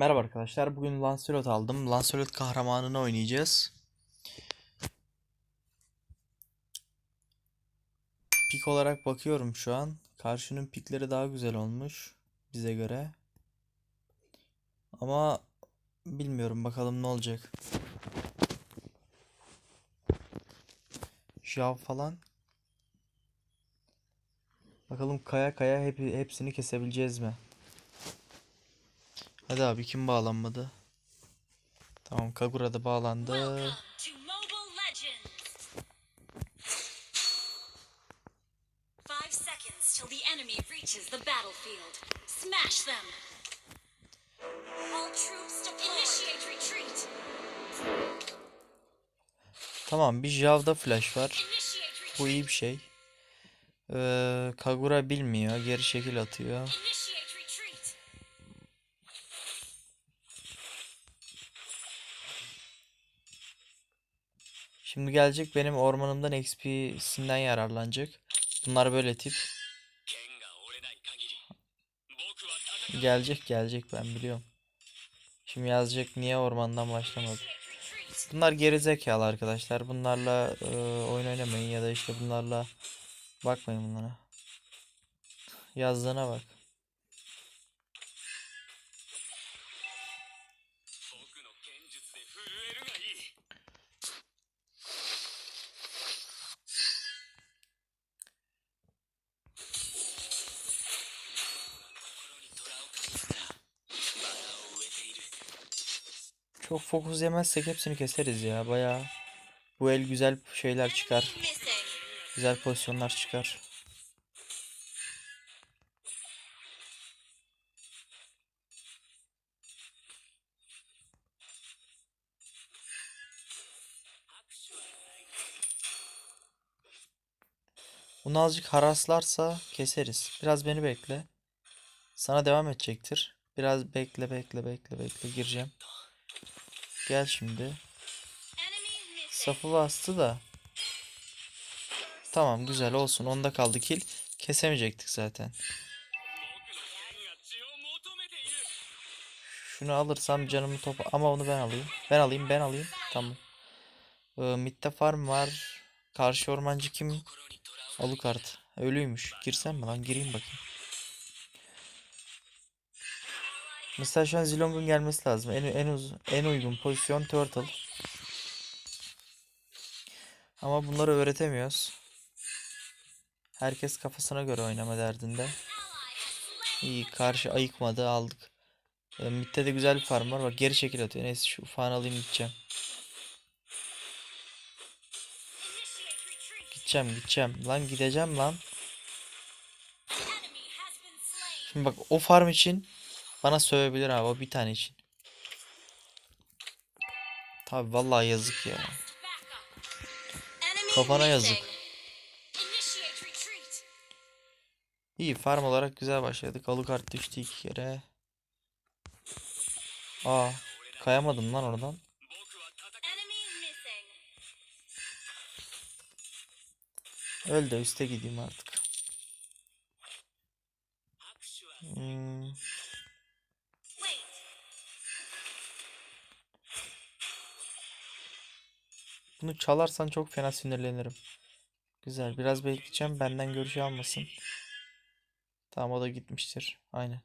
Merhaba arkadaşlar. Bugün Lancelot aldım. Lancelot kahramanını oynayacağız. Pik olarak bakıyorum şu an. Karşının pikleri daha güzel olmuş bize göre. Ama bilmiyorum bakalım ne olacak. Jav falan. Bakalım kaya kaya hep, hepsini kesebileceğiz mi? Hadi abi kim bağlanmadı? Tamam Kagura da bağlandı. Tamam bir Jav'da flash var. Bu iyi bir şey. Ee, Kagura bilmiyor. Geri şekil atıyor. Şimdi gelecek benim ormanımdan XP'sinden yararlanacak. Bunlar böyle tip. Gelecek gelecek ben biliyorum. Şimdi yazacak niye ormandan başlamadı. Bunlar gerizekalı arkadaşlar. Bunlarla e, oyun oynamayın ya da işte bunlarla bakmayın bunlara. Yazdığına bak. Çok fokus yemezsek hepsini keseriz ya. Bayağı bu el güzel şeyler çıkar. Güzel pozisyonlar çıkar. Bunu azıcık haraslarsa keseriz. Biraz beni bekle. Sana devam edecektir. Biraz bekle bekle bekle bekle gireceğim. Gel şimdi. Safı bastı da. Tamam güzel olsun. Onda kaldı kill. Kesemeyecektik zaten. Şunu alırsam canımı topa ama onu ben alayım. Ben alayım ben alayım. Tamam. Ee, midde farm var. Karşı ormancı kim? Alucard. Ölüymüş. Girsem mi lan? Gireyim bakayım. Mesela şu an Zilong'un gelmesi lazım. En en uz en uygun pozisyon Turtle. Ama bunları öğretemiyoruz. Herkes kafasına göre oynama derdinde. İyi karşı ayıkmadı aldık. E, midde de güzel bir farm var. Bak geri çekil atıyor. Neyse şu ufağını alayım gideceğim. Gideceğim gideceğim. Lan gideceğim lan. Şimdi bak o farm için bana sövebilir abi o bir tane için. Tabi vallahi yazık ya. Kafana yazık. İyi farm olarak güzel başladık. Alucard düştü iki kere. Aa kayamadım lan oradan. Öl de üste gideyim artık. Hmm, bunu çalarsan çok fena sinirlenirim. Güzel biraz bekleyeceğim benden görüş almasın. Tamam o da gitmiştir. Aynen.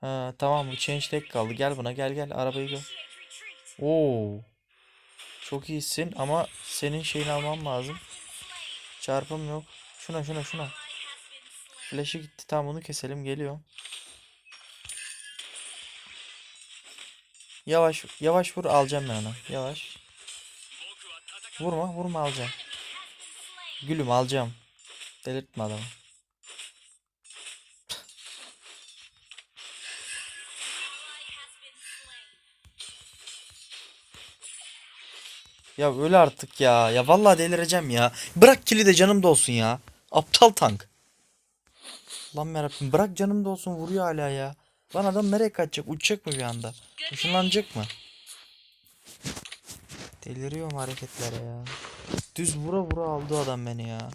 Ha, tamam bu change tek kaldı. Gel buna gel gel arabayı gör. Oo. Çok iyisin ama senin şeyini almam lazım. Çarpım yok. Şuna şuna şuna. Flash'ı gitti. Tamam onu keselim. Geliyor. Yavaş yavaş vur alacağım ben onu. Yavaş. Vurma vurma alacağım. Gülüm alacağım. Delirtme adamı. Ya öyle artık ya. Ya vallahi delireceğim ya. Bırak kili de canım da olsun ya. Aptal tank. Lan yarabbim bırak canım da olsun vuruyor hala ya. Lan adam nereye kaçacak? Uçacak mı bir anda? Işınlanacak mı? Deliriyorum hareketlere ya. Düz vura vura aldı adam beni ya.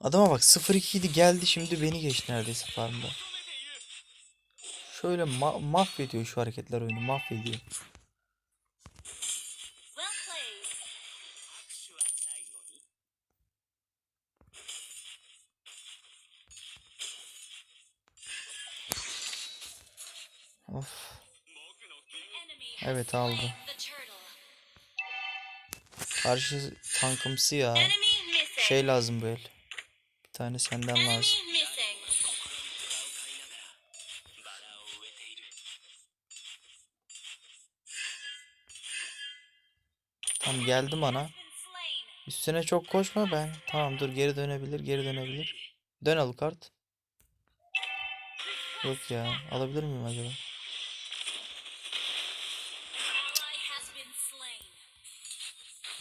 Adama bak 0-2 idi geldi şimdi beni geçti neredeyse farmda. Şöyle ma mahvediyor şu hareketler oyunu mahvediyor. Evet aldı. Karşı tankımsı ya. Şey lazım el. Bir tane senden lazım. Tamam geldi bana. Been slain. Üstüne çok koşma ben. Tamam dur geri dönebilir geri dönebilir. Dön Alucard. Yok ya alabilir miyim acaba?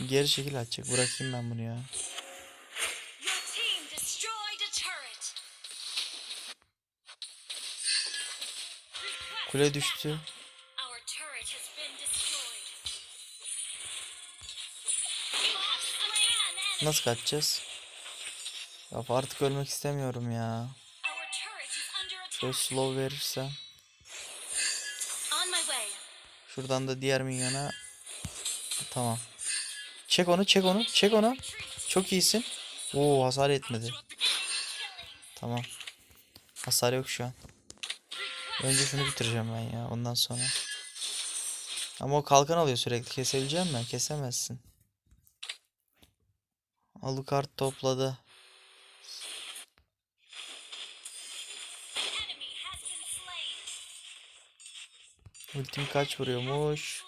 Geri şekil atacak bırakayım ben bunu ya. Kule düştü. Nasıl kaçacağız? Ya artık ölmek istemiyorum ya. Attack. slow way. Şuradan da diğer minyona. Tamam. Çek onu çek onu çek onu. Çok iyisin. Oo hasar etmedi. Tamam. Hasar yok şu an. Önce şunu bitireceğim ben ya ondan sonra. Ama o kalkan alıyor sürekli. Kesebileceğim mi? Kesemezsin. Alucard topladı. Ultim kaç vuruyormuş?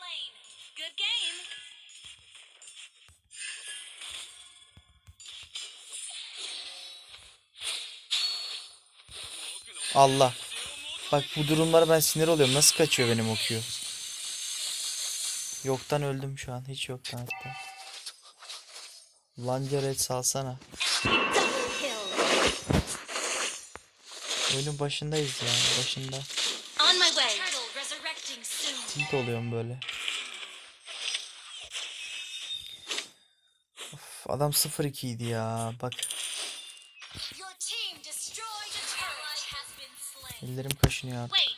Allah. Bak bu durumlara ben sinir oluyorum. Nasıl kaçıyor benim okyu? Yoktan öldüm şu an. Hiç yoktan hatta. Lanca red salsana. Oyunun başındayız ya. Başında. Tilt oluyorum böyle. Of, adam 0-2 idi ya. Bak ellerim kaşınıyor artık.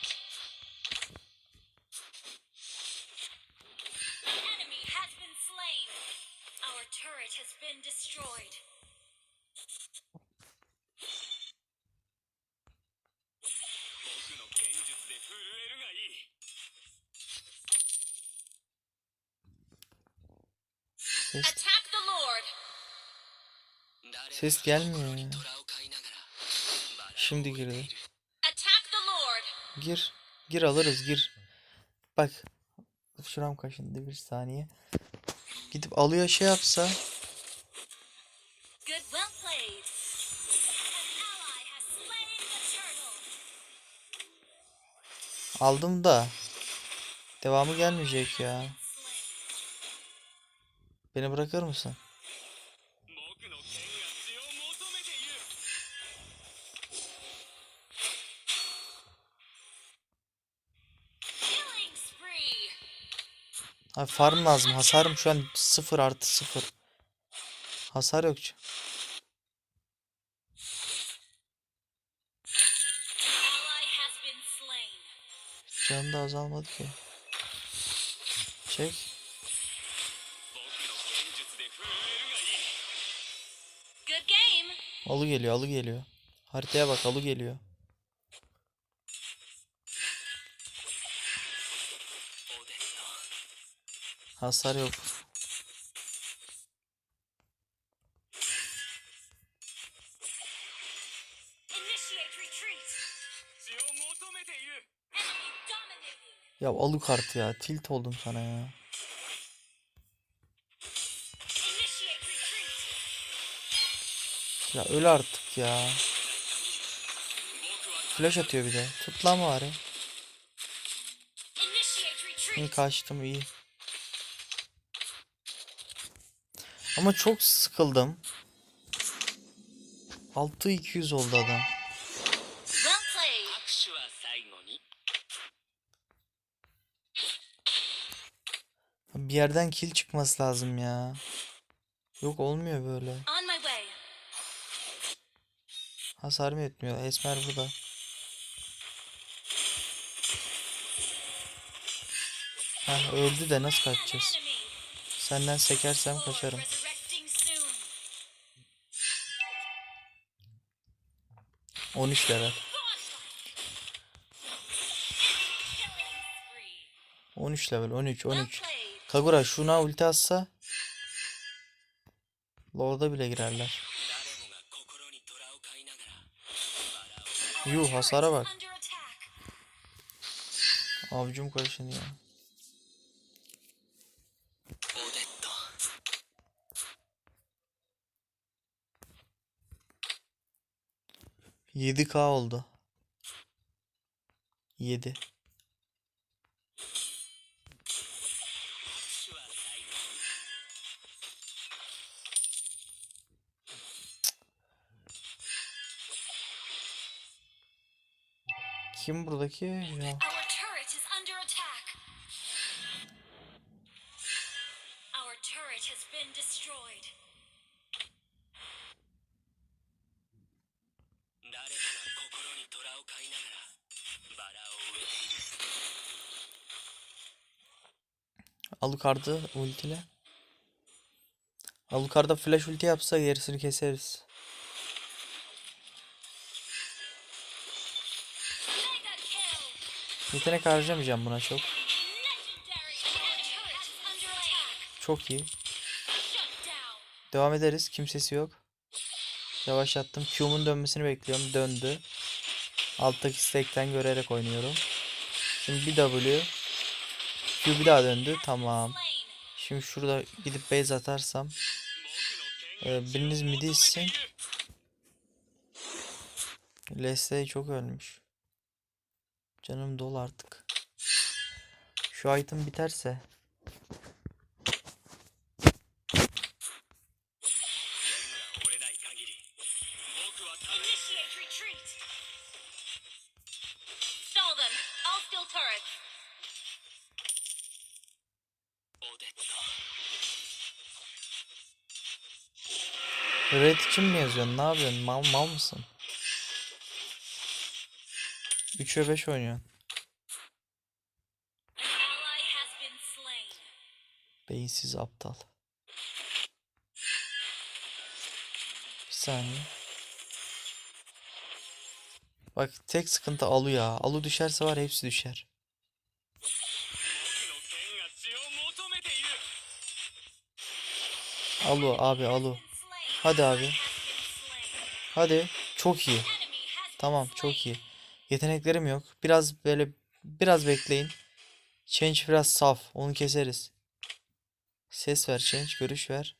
Ses gelmiyor ya. Şimdi girdi. Gir. Gir alırız gir. Bak. Şuram kaşındı bir saniye. Gidip alıyor şey yapsa. Aldım da. Devamı gelmeyecek ya. Beni bırakır mısın? Abi farm lazım. Hasarım şu an 0 artı 0. Hasar yok. Canım da azalmadı ki. Çek. Alı geliyor, alı geliyor. Haritaya bak, alı geliyor. Hasar yok. Ya alı kartı ya. Tilt oldum sana ya. Ya öl artık ya. Flash atıyor bir de. Tut lan bari. İyi kaçtım iyi. Ama çok sıkıldım. 6200 oldu adam. Bir yerden kill çıkması lazım ya. Yok olmuyor böyle. Hasar mı etmiyor? Esmer burada. Heh, öldü de nasıl kaçacağız? Senden sekersem kaçarım. 13 level. 13 level 13 13. Kagura şuna ulti atsa Lord'a bile girerler. Yuh hasara bak. Avcum karışın ya. 7K oldu. 7. Kim buradaki? Ya. Alucard'ı ultile. Alucard'a flash ulti yapsa gerisini keseriz. Yetenek harcamayacağım buna çok. Çok iyi. Devam ederiz. Kimsesi yok. Yavaşlattım. Q'mun dönmesini bekliyorum. Döndü. Alttaki stack'ten görerek oynuyorum. Şimdi bir W. Q bir daha döndü. Tamam. Şimdi şurada gidip base atarsam. Ee, biriniz midi içsin. Leslie çok ölmüş. Canım dolu artık. Şu item biterse. Red için mi yazıyorsun? Ne yapıyorsun? Mal, mal mısın? 3'e 5 oynuyorsun. Beyinsiz aptal. Bir saniye. Bak tek sıkıntı alu ya. Alu düşerse var hepsi düşer. Alu abi alu. Hadi abi. Hadi. Çok iyi. Tamam çok iyi. Yeteneklerim yok. Biraz böyle biraz bekleyin. Change biraz saf. Onu keseriz. Ses ver Change. Görüş ver.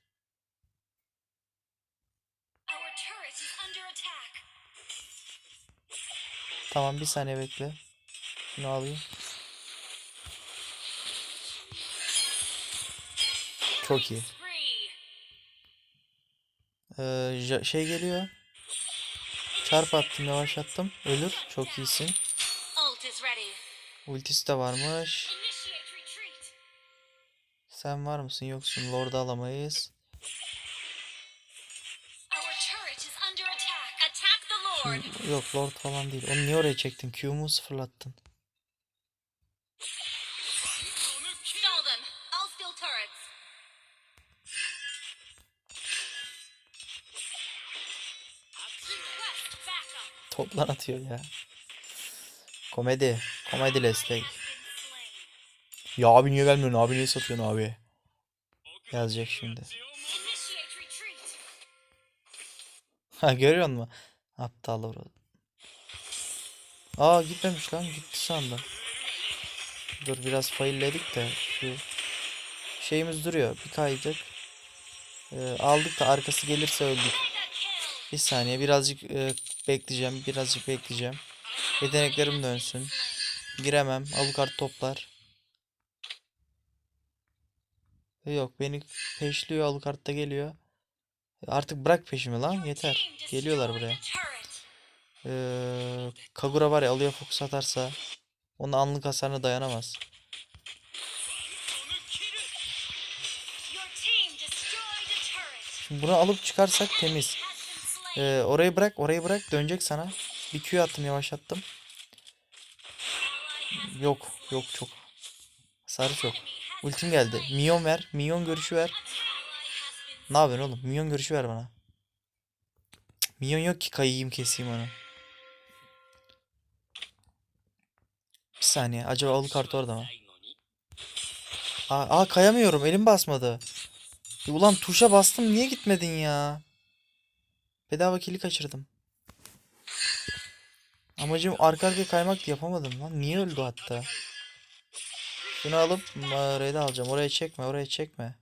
Tamam bir saniye bekle. Şunu alayım. Çok iyi. Ee, şey geliyor. Çarp attım yavaşlattım. Ölür. Çok iyisin. Ultisi de varmış. Sen var mısın? Yoksun. Lord'u alamayız. Şimdi- Yok Lord falan değil. Onu niye oraya çektin? Q'mu sıfırlattın. Topla atıyor ya. Komedi. Komedi destek. Ya abi niye vermiyorsun abi niye satıyorsun abi? Yazacak şimdi. Ha görüyor musun? Aptal orada. Aa gitmemiş lan gitti sandım. Dur biraz failledik de şu şeyimiz duruyor. Bir kaydık. Ee, aldık da arkası gelirse öldük. Bir saniye birazcık e, bekleyeceğim. Birazcık bekleyeceğim. Yeteneklerim dönsün. Giremem. Avukart toplar. Yok beni peşliyor. Avukart da geliyor. Artık bırak peşimi lan. Yeter. Geliyorlar buraya. Ee, Kagura var ya alıyor fokus atarsa onun anlık hasarına dayanamaz. Şimdi bunu alıp çıkarsak temiz. Ee, orayı bırak orayı bırak dönecek sana. Bir Q attım yavaşlattım. Yok yok çok. Sarı çok. Ultim geldi. Minyon ver. Minyon görüşü ver. Ne yapıyorsun oğlum? Minyon görüşü ver bana. Cık, minyon yok ki kayayım keseyim onu. Bir saniye. Acaba alı kart orada mı? Aa, aa kayamıyorum. Elim basmadı. Ulan tuşa bastım. Niye gitmedin ya? Bedava kili kaçırdım. Amacım arka arkaya kaymak yapamadım lan. Niye öldü hatta? Şunu alıp da alacağım. Oraya çekme, oraya çekme.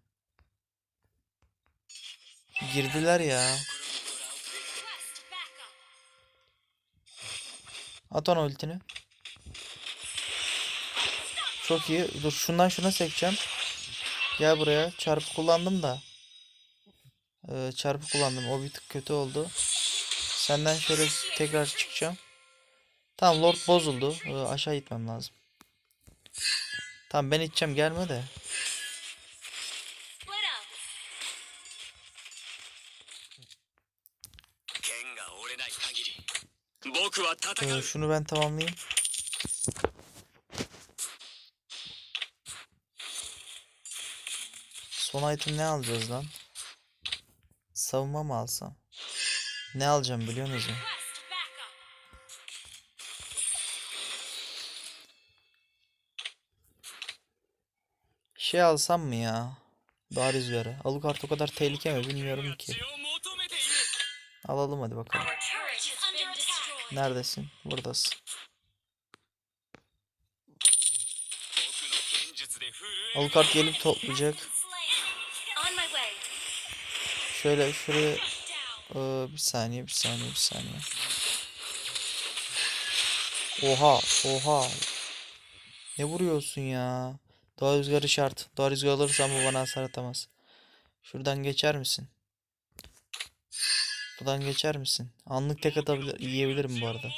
Girdiler ya. At ona ultini. Çok iyi. Dur şundan şuna sekeceğim. Gel buraya. Çarpı kullandım da. Ee, çarpı kullandım. O bir tık kötü oldu. Senden şöyle tekrar çıkacağım. Tamam Lord bozuldu. E, aşağı gitmem lazım. Tamam ben içeceğim gelme de. Ee, şunu ben tamamlayayım. Son item ne alacağız lan? Savunma mı alsam? Ne alacağım biliyor musun? Şey alsam mı ya? Daha rüzgarı. Alucard o kadar tehlike mi bilmiyorum ki. Alalım hadi bakalım. Neredesin? Buradasın. Alucard gelip toplayacak. Şöyle şuraya ee, bir saniye bir saniye bir saniye. Oha oha. Ne vuruyorsun ya? Doğa rüzgarı şart. Doğa rüzgarı alırsam bu bana hasar atamaz. Şuradan geçer misin? Buradan geçer misin? Anlık tek atabilir, yiyebilirim bu arada.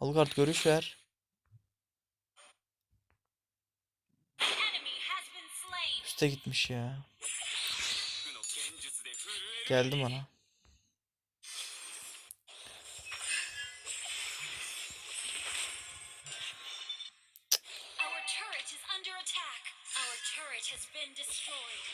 Algard görüş ver. Üste gitmiş ya been destroyed.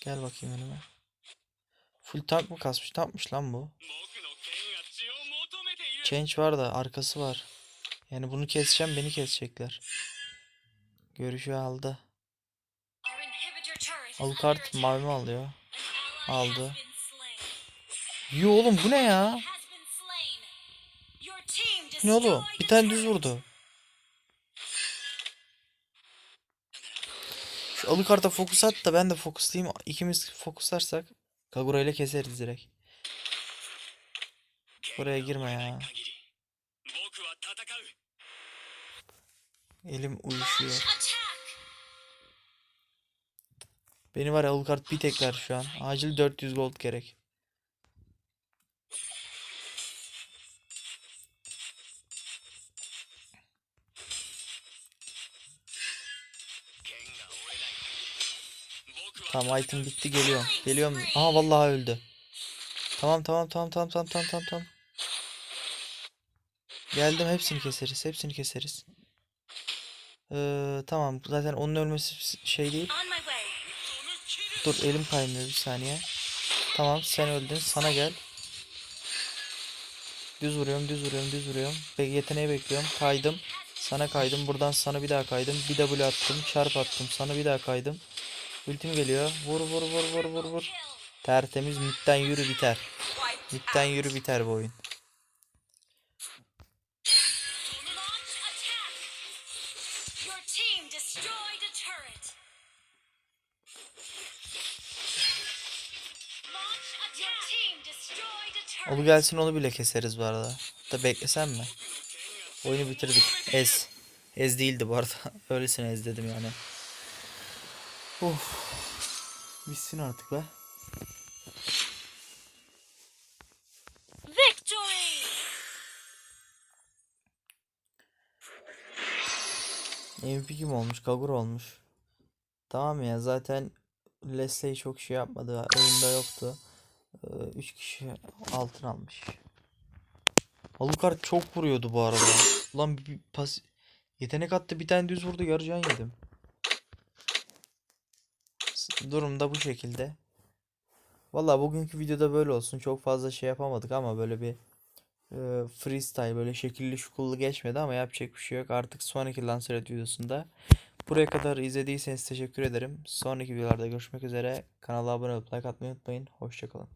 Gel bakayım önüme. Full tank mı kasmış? Ne yapmış lan bu? Change var da arkası var. Yani bunu keseceğim beni kesecekler. Görüşü aldı. Alucard mavi alıyor? Aldı. Yo oğlum bu ne ya? Ne oldu? Bir tane düz vurdu. Şu Alucard'a fokus at da ben de fokuslayayım. İkimiz fokuslarsak Kagura ile keseriz direkt. Buraya girme ya. Elim uyuşuyor. Beni var ya Alucard bir tekrar şu an. Acil 400 gold gerek. Tamam item bitti geliyorum. Geliyorum. Aha vallahi öldü. Tamam tamam tamam tamam tamam tamam tamam tamam. Geldim hepsini keseriz. Hepsini keseriz. Ee, tamam zaten onun ölmesi şey değil. Dur elim kaymıyor bir saniye. Tamam sen öldün sana gel. Düz vuruyorum düz vuruyorum düz vuruyorum. Be yeteneği bekliyorum. Kaydım. Sana kaydım. Buradan sana bir daha kaydım. Bir W attım. Çarp attım. Sana bir daha kaydım. Ultim geliyor. Vur vur vur vur vur vur. Tertemiz midden yürü biter. Midden yürü biter bu oyun. Olu gelsin onu bile keseriz bu arada. Da beklesem mi? Oyunu bitirdik. Ez. Ez değildi bu arada. Öylesine ez dedim yani. Of. Bitsin artık be. MVP kim olmuş? Kagur olmuş. Tamam ya zaten Leslie çok şey yapmadı. Oyunda yoktu. Ee, 3 kişi altın almış. Alucard çok vuruyordu bu arada. Ulan bir pas yetenek attı bir tane düz vurdu yarıcan yedim. Durum da bu şekilde. Valla bugünkü videoda böyle olsun. Çok fazla şey yapamadık ama böyle bir e, freestyle böyle şekilli şukullu geçmedi ama yapacak bir şey yok. Artık sonraki Lancelot videosunda. Buraya kadar izlediyseniz teşekkür ederim. Sonraki videolarda görüşmek üzere. Kanala abone olup like atmayı unutmayın. Hoşçakalın.